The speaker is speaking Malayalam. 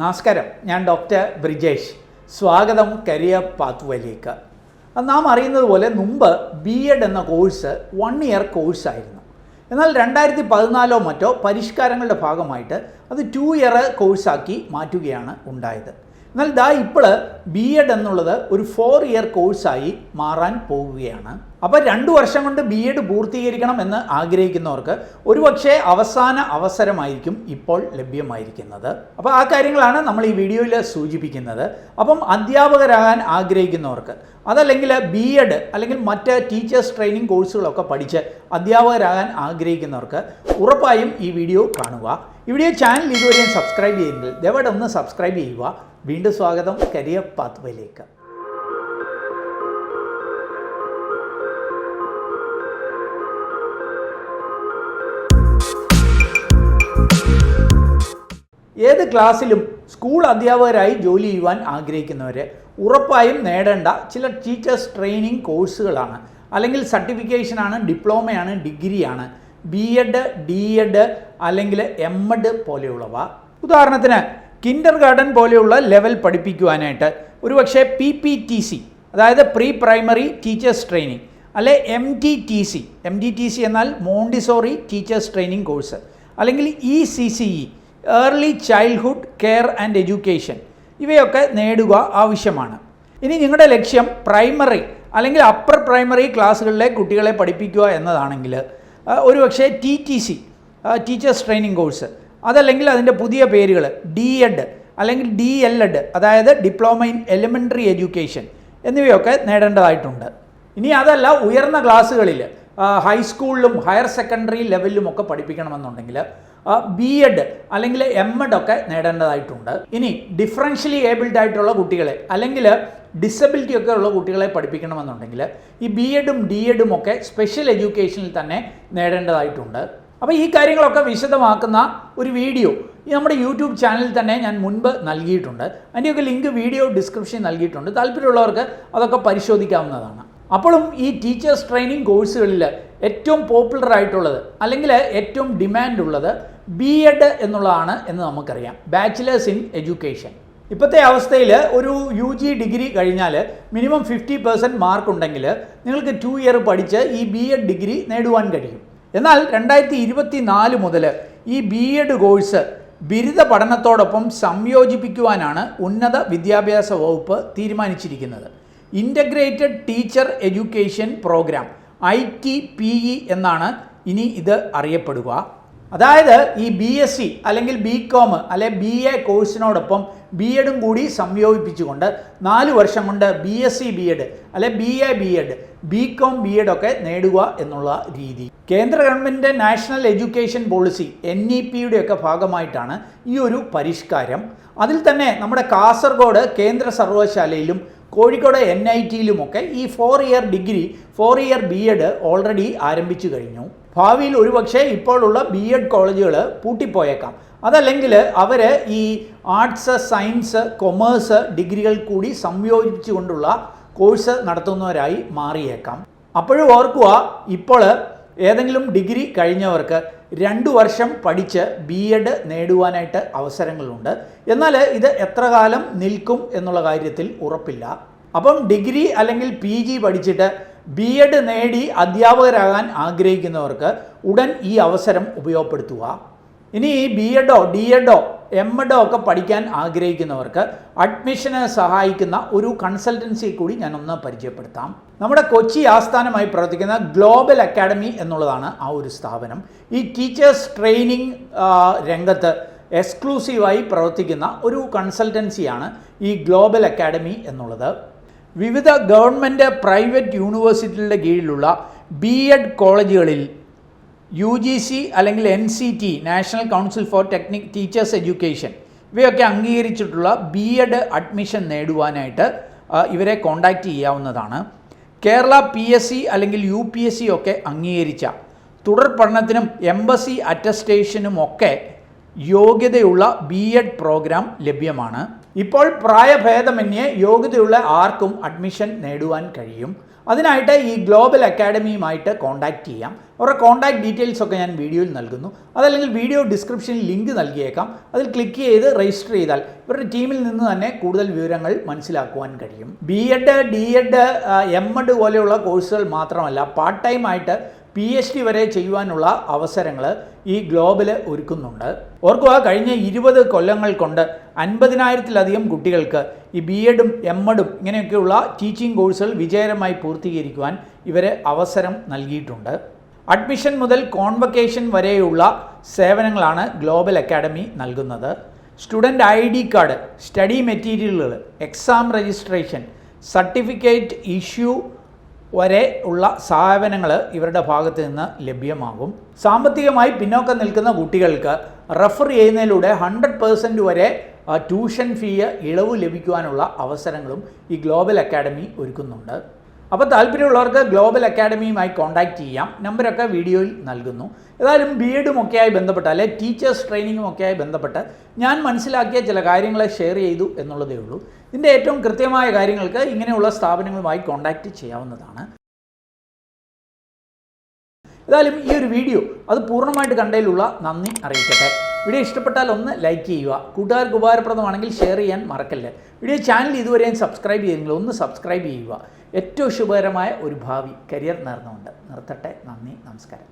നമസ്കാരം. ഞാൻ ഡോക്ടർ ബ്രിജേഷ്. സ്വാഗതം കരിയർ പാത്വയിലേക്ക് നാം അറിയുന്നത് പോലെ മുമ്പ് ബി എഡ് എന്ന കോഴ്സ് വൺ ഇയർ കോഴ്സായിരുന്നു എന്നാൽ രണ്ടായിരത്തി പതിനാലോ മറ്റോ പരിഷ്കാരങ്ങളുടെ ഭാഗമായിട്ട് അത് ടു ഇയർ കോഴ്സാക്കി മാറ്റുകയാണ് ഉണ്ടായത്. എന്നാൽ ദാ ഇപ്പോൾ ബി എഡ് എന്നുള്ളത് ഒരു ഫോർ ഇയർ കോഴ്സായി മാറാൻ പോവുകയാണ്. അപ്പോൾ രണ്ട് വർഷം കൊണ്ട് ബി എഡ് പൂർത്തീകരിക്കണം എന്ന് ആഗ്രഹിക്കുന്നവർക്ക് ഒരുപക്ഷെ അവസാന അവസരമായിരിക്കും ഇപ്പോൾ ലഭ്യമായിരിക്കുന്നത്. അപ്പോൾ ആ കാര്യങ്ങളാണ് നമ്മൾ ഈ വീഡിയോയിൽ സൂചിപ്പിക്കുന്നത്. അപ്പം അധ്യാപകരാകാൻ ആഗ്രഹിക്കുന്നവർക്ക് അതല്ലെങ്കിൽ ബി എഡ് അല്ലെങ്കിൽ മറ്റ് ടീച്ചേഴ്സ് ട്രെയിനിങ് കോഴ്സുകളൊക്കെ പഠിച്ച് അധ്യാപകരാകാൻ ആഗ്രഹിക്കുന്നവർക്ക് ഉറപ്പായും ഈ വീഡിയോ കാണുക. ഈ വീഡിയോ ചാനൽ ഇതുവരെയും സബ്സ്ക്രൈബ് ചെയ്യുമെങ്കിൽ ദയവായിട്ട് ഒന്ന് സബ്സ്ക്രൈബ് ചെയ്യുക. വീണ്ടും സ്വാഗതം കരിയർ പാത്വയിലേക്ക്. ഏത് ക്ലാസ്സിലും സ്കൂൾ അധ്യാപകരായി ജോലി ചെയ്യുവാൻ ആഗ്രഹിക്കുന്നവരെ ഉറപ്പായും നേടേണ്ട ചില ടീച്ചേഴ്സ് ട്രെയിനിങ് കോഴ്സുകളാണ് അല്ലെങ്കിൽ സർട്ടിഫിക്കേഷനാണ് ഡിപ്ലോമയാണ് ഡിഗ്രിയാണ് ബി എഡ് ഡി എഡ് അല്ലെങ്കിൽ എം എഡ് പോലെയുള്ളവ. ഉദാഹരണത്തിന് കിൻഡർ ഗാർഡൻ പോലെയുള്ള ലെവൽ പഠിപ്പിക്കുവാനായിട്ട് ഒരുപക്ഷെ പി പി ടി സി അതായത് പ്രീ പ്രൈമറി ടീച്ചേഴ്സ് ട്രെയിനിങ് അല്ലെ M T T C M T T C എന്നാൽ മോണ്ടിസോറി ടീച്ചേഴ്സ് ട്രെയിനിങ് കോഴ്സ് അല്ലെങ്കിൽ E C C E early childhood care and education ഇവയൊക്കെ നേടുക ആവശ്യമാണ്. ഇനി നിങ്ങളുടെ ലക്ഷ്യം പ്രൈമറി അല്ലെങ്കിൽ അപ്പർ പ്രൈമറി ക്ലാസ്സുകളിലെ കുട്ടികളെ പഠിപ്പിക്കുക എന്നതാണെങ്കിൽ ഒരുപക്ഷെ T T C teachers training course അതല്ലെങ്കിൽ അതിന്റെ പുതിയ പേരുകൾ ഡി എഡ് അല്ലെങ്കിൽ ഡി എൽ എഡ് അതായത് ഡിപ്ലോമ ഇൻ എലിമെന്ററി എഡ്യൂക്കേഷൻ എന്നിവയൊക്കെ നേടേണ്ടതായിട്ടുണ്ട്. ഇനി അതല്ല ഉയർന്ന ക്ലാസ്സുകളിൽ ഹൈസ്കൂളിലും ഹയർ സെക്കൻഡറി ലെവലിലും ഒക്കെ പഠിപ്പിക്കണമെന്നുണ്ടെങ്കിൽ ബി എഡ് അല്ലെങ്കിൽ എം എഡ് ഒക്കെ നേടേണ്ടതായിട്ടുണ്ട്. ഇനി ഡിഫറൻഷ്യലി ഏബിൾഡ് ആയിട്ടുള്ള കുട്ടികളെ അല്ലെങ്കിൽ ഡിസബിലിറ്റി ഒക്കെ ഉള്ള കുട്ടികളെ പഠിപ്പിക്കണമെന്നുണ്ടെങ്കിൽ ഈ ബി എഡും ഡി എഡും ഒക്കെ സ്പെഷ്യൽ എഡ്യൂക്കേഷനിൽ തന്നെ നേടേണ്ടതായിട്ടുണ്ട്. അപ്പോൾ ഈ കാര്യങ്ങളൊക്കെ വിശദമാക്കുന്ന ഒരു വീഡിയോ നമ്മുടെ യൂട്യൂബ് ചാനലിൽ തന്നെ ഞാൻ മുൻപ് നൽകിയിട്ടുണ്ട്. അതിന്റെയൊക്കെ ലിങ്ക് വീഡിയോ ഡിസ്ക്രിപ്ഷൻ നൽകിയിട്ടുണ്ട്. താല്പര്യമുള്ളവർക്ക് അതൊക്കെ പരിശോധിക്കാവുന്നതാണ്. അപ്പോഴും ഈ ടീച്ചേഴ്സ് ട്രെയിനിങ് കോഴ്സുകളിൽ ഏറ്റവും പോപ്പുലർ ആയിട്ടുള്ളത് അല്ലെങ്കിൽ ഏറ്റവും ഡിമാൻഡ് ഉള്ളത് ബി എഡ് എന്നുള്ളതാണ് എന്ന് നമുക്കറിയാം. Bachelors in education. ഇപ്പോഴത്തെ അവസ്ഥയിൽ ഒരു യു ജി ഡിഗ്രി കഴിഞ്ഞാൽ മിനിമം ഫിഫ്റ്റി പെർസെന്റ് മാർക്ക് ഉണ്ടെങ്കിൽ നിങ്ങൾക്ക് ടു ഇയർ പഠിച്ച് ഈ ബി എഡ് ഡിഗ്രി നേടുവാൻ കഴിയും. എന്നാൽ രണ്ടായിരത്തി ഇരുപത്തി നാല് മുതൽ ഈ ബി എഡ് കോഴ്സ് ബിരുദ പഠനത്തോടൊപ്പം സംയോജിപ്പിക്കുവാനാണ് ഉന്നത വിദ്യാഭ്യാസ വകുപ്പ് തീരുമാനിച്ചിരിക്കുന്നത്. Integrated teacher education programme I T P E എന്നാണ് ഇനി ഇത് അറിയപ്പെടുക. അതായത് ഈ ബി എസ് സി അല്ലെങ്കിൽ ബി കോം അല്ലെ ബി എ കോഴ്സിനോടൊപ്പം ബി എഡും കൂടി സംയോജിപ്പിച്ചുകൊണ്ട് നാല് വർഷം കൊണ്ട് B S C B Ed അല്ലെ B A B Ed B Com B Ed ഒക്കെ നേടുക എന്നുള്ള രീതി. കേന്ദ്ര government national education policy N E പിയുടെ ഒക്കെ ഭാഗമായിട്ടാണ് ഈ ഒരു പരിഷ്കാരം. അതിൽ തന്നെ നമ്മുടെ കാസർഗോഡ് കേന്ദ്ര സർവകലാശാലയിലും കോഴിക്കോട് എൻ ഐ ടിയിലുമൊക്കെ ഈ four year degree four year B Ed already ആരംഭിച്ചു കഴിഞ്ഞു. ഭാവിയിൽ ഒരുപക്ഷെ ഇപ്പോഴുള്ള ബി എഡ് കോളേജുകൾ പൂട്ടിപ്പോയേക്കാം. അതല്ലെങ്കിൽ അവർ ഈ ആർട്സ് സയൻസ് കൊമേഴ്സ് ഡിഗ്രികൾ കൂടി സംയോജിപ്പിച്ചുകൊണ്ടുള്ള കോഴ്സ് നടത്തുന്നവരായി മാറിയേക്കാം. അപ്പോഴും ഓർക്കുക ഇപ്പോൾ ഏതെങ്കിലും ഡിഗ്രി കഴിഞ്ഞവർക്ക് രണ്ട് വർഷം പഠിച്ച് ബി എഡ് നേടുവാനായിട്ട് അവസരങ്ങളുണ്ട്. എന്നാൽ ഇത് എത്ര കാലം നിൽക്കും എന്നുള്ള കാര്യത്തിൽ ഉറപ്പില്ല. അപ്പം ഡിഗ്രി അല്ലെങ്കിൽ പി ജി പഠിച്ചിട്ട് ബി എഡ് നേടി അധ്യാപകരാകാൻ ആഗ്രഹിക്കുന്നവർക്ക് ഉടൻ ഈ അവസരം ഉപയോഗപ്പെടുത്തുക. ഇനി ബി എഡോ ഡി എഡോ എം എഡോ ഒക്കെ പഠിക്കാൻ ആഗ്രഹിക്കുന്നവർക്ക് അഡ്മിഷന് സഹായിക്കുന്ന ഒരു കൺസൾട്ടൻസി കൂടി ഞാനൊന്ന് പരിചയപ്പെടുത്താം. നമ്മുടെ കൊച്ചി ആസ്ഥാനമായി പ്രവർത്തിക്കുന്ന ഗ്ലോബൽ അക്കാഡമി എന്നുള്ളതാണ് ആ ഒരു സ്ഥാപനം. ഈ ടീച്ചേഴ്സ് ട്രെയിനിങ് രംഗത്ത് എക്സ്ക്ലൂസീവായി പ്രവർത്തിക്കുന്ന ഒരു കൺസൾട്ടൻസിയാണ് ഈ ഗ്ലോബൽ അക്കാഡമി എന്നുള്ളത്. വിവിധ ഗവൺമെന്റ് പ്രൈവറ്റ് യൂണിവേഴ്സിറ്റികളുടെ കീഴിലുള്ള ബി എഡ് കോളേജുകളിൽ യു ജി സി അല്ലെങ്കിൽ N C T national council for technic teachers education ഇവയൊക്കെ അംഗീകരിച്ചിട്ടുള്ള ബി എഡ് അഡ്മിഷൻ നേടുവാനായിട്ട് ഇവരെ കോണ്ടാക്റ്റ് ചെയ്യാവുന്നതാണ്. കേരള പി എസ് സി അല്ലെങ്കിൽ യു പി എസ് സി ഒക്കെ അംഗീകരിച്ച തുടർ പഠനത്തിനും എംബസി അറ്റസ്റ്റേഷനുമൊക്കെ യോഗ്യതയുള്ള ബി എഡ് പ്രോഗ്രാം ലഭ്യമാണ്. ഇപ്പോൾ പ്രായഭേദമന്യേ യോഗ്യതയുള്ള ആർക്കും അഡ്മിഷൻ നേടുവാൻ കഴിയും. അതിനായിട്ട് ഈ ഗ്ലോബൽ അക്കാഡമിയുമായിട്ട് കോൺടാക്റ്റ് ചെയ്യാം. അവരുടെ കോൺടാക്ട് ഡീറ്റെയിൽസ് ഒക്കെ ഞാൻ വീഡിയോയിൽ നൽകുന്നു. അതല്ലെങ്കിൽ വീഡിയോ ഡിസ്ക്രിപ്ഷനിൽ ലിങ്ക് നൽകിയേക്കാം. അതിൽ ക്ലിക്ക് ചെയ്ത് രജിസ്റ്റർ ചെയ്താൽ ഇവരുടെ ടീമിൽ നിന്ന് തന്നെ കൂടുതൽ വിവരങ്ങൾ മനസ്സിലാക്കുവാൻ കഴിയും. B Ed D Ed M Ed പോലെയുള്ള കോഴ്സുകൾ മാത്രമല്ല പാർട്ട് ടൈം ആയിട്ട് പി എച്ച് ഡി വരെ ചെയ്യുവാനുള്ള അവസരങ്ങൾ ഈ ഗ്ലോബൽ ഒരുക്കുന്നുണ്ട്. ഓർക്കുക കഴിഞ്ഞ ഇരുപത് കൊല്ലങ്ങൾ കൊണ്ട് അൻപതിനായിരത്തിലധികം കുട്ടികൾക്ക് ഈ ബി എഡും എം എഡും ഇങ്ങനെയൊക്കെയുള്ള ടീച്ചിങ് കോഴ്സുകൾ വിജയകരമായി പൂർത്തീകരിക്കുവാൻ ഇവർ അവസരം നൽകിയിട്ടുണ്ട്. അഡ്മിഷൻ മുതൽ കോൺവക്കേഷൻ വരെയുള്ള സേവനങ്ങളാണ് ഗ്ലോബൽ അക്കാഡമി നൽകുന്നത്. Student I D card study മെറ്റീരിയലുകൾ എക്സാം രജിസ്ട്രേഷൻ സർട്ടിഫിക്കറ്റ് ഇഷ്യൂ വരെ ഉള്ള സേവനങ്ങൾ ഇവരുടെ ഭാഗത്ത് നിന്ന് ലഭ്യമാകും. സാമ്പത്തികമായി പിന്നോക്കം നിൽക്കുന്ന കുട്ടികൾക്ക് റെഫർ ചെയ്യുന്നതിലൂടെ ഹൺഡ്രഡ് പേഴ്സന്റ് വരെ ട്യൂഷൻ ഫീ ഇളവ് ലഭിക്കുവാനുള്ള അവസരങ്ങളും ഈ ഗ്ലോബൽ അക്കാഡമി ഒരുക്കുന്നുണ്ട്. അപ്പോൾ താല്പര്യമുള്ളവർക്ക് ഗ്ലോബൽ അക്കാഡമിയുമായി കോൺടാക്റ്റ് ചെയ്യാം. നമ്പരൊക്കെ വീഡിയോയിൽ നൽകുന്നു. ഏതായാലും ബി എഡും ഒക്കെയായി ബന്ധപ്പെട്ട് അല്ലെ ടീച്ചേഴ്സ് ട്രെയിനിങ്ങും ഒക്കെയായി ബന്ധപ്പെട്ട് ഞാൻ മനസ്സിലാക്കിയ ചില കാര്യങ്ങളെ ഷെയർ ചെയ്തു എന്നുള്ളതേ ഉള്ളൂ. ഇതിന്റെ ഏറ്റവും കൃത്യമായ കാര്യങ്ങൾക്ക് ഇങ്ങനെയുള്ള സ്ഥാപനങ്ങളുമായി കോൺടാക്റ്റ് ചെയ്യാവുന്നതാണ്. ഏതായാലും ഈ ഒരു വീഡിയോ അത് പൂർണമായിട്ട് കണ്ടതിലുള്ള നന്ദി അറിയിക്കട്ടെ. വീഡിയോ ഇഷ്ടപ്പെട്ടാൽ ഒന്ന് ലൈക്ക് ചെയ്യുക. കൂട്ടുകാർക്ക് ഉപകാരപ്രദമാണെങ്കിൽ ഷെയർ ചെയ്യാൻ മറക്കല്ലേ. വീഡിയോ ചാനൽ ഇതുവരെയും സബ്സ്ക്രൈബ് ചെയ്തെങ്കിൽ ഒന്ന് സബ്സ്ക്രൈബ് ചെയ്യുക. ഏറ്റവും ശുഭകരമായ ഒരു ഭാവി കരിയർ നേർന്നുകൊണ്ട്. നിർത്തട്ടെ. നന്ദി. നമസ്കാരം.